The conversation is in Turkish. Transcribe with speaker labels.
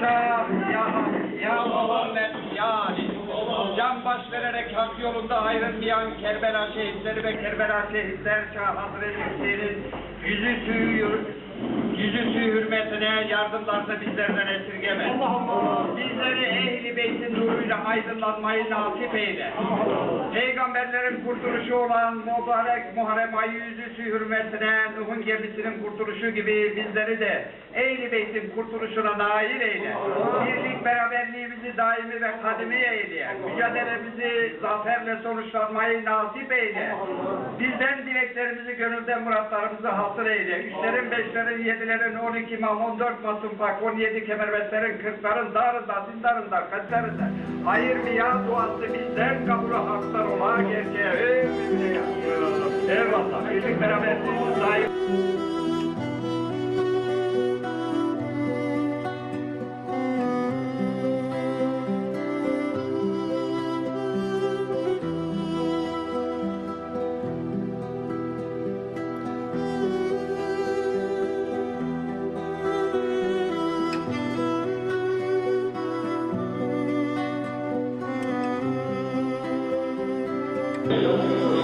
Speaker 1: Şah, ya, ya Muhammed, ya Ali. Can baş vererek hak yolunda ayrılmayan Kerbela şehitleri ve Kerbela şehitler Şah Hazreti yüzü suyu, yüzü suyu hürmetine yardımlarını bizlerden esirgeme. Bizleri ehli beytin nuruyla aydınlanmayı nasip eyle. Peygamberlerin kurtuluşu olan mübarek Muharrem ayı yüzü suyu hürmetine Nuh'un gemisinin kurtuluşu gibi bizleri de ehli beytin kurtuluşuna nail eyle. Birlik beraberliğimizi daimi ve kadimi eyle. Mücadelemizi zaferle sonuçlanmayı nasip eyle. Bizden dileklerimizi, gönülden muratlarımızı hasıl eyle. Üçlerin, beşlerin, yedilerin, on iki imam, on dört masum bak, on yedi kemerbestlerin, kırkların, darında, zindarında, kalplerinde. Hayır mı ya duası bizden kabulü haklar ola gerçeğe. Ey mümin ya. Eyvallah. Birlik beraberliğimizi daim. Música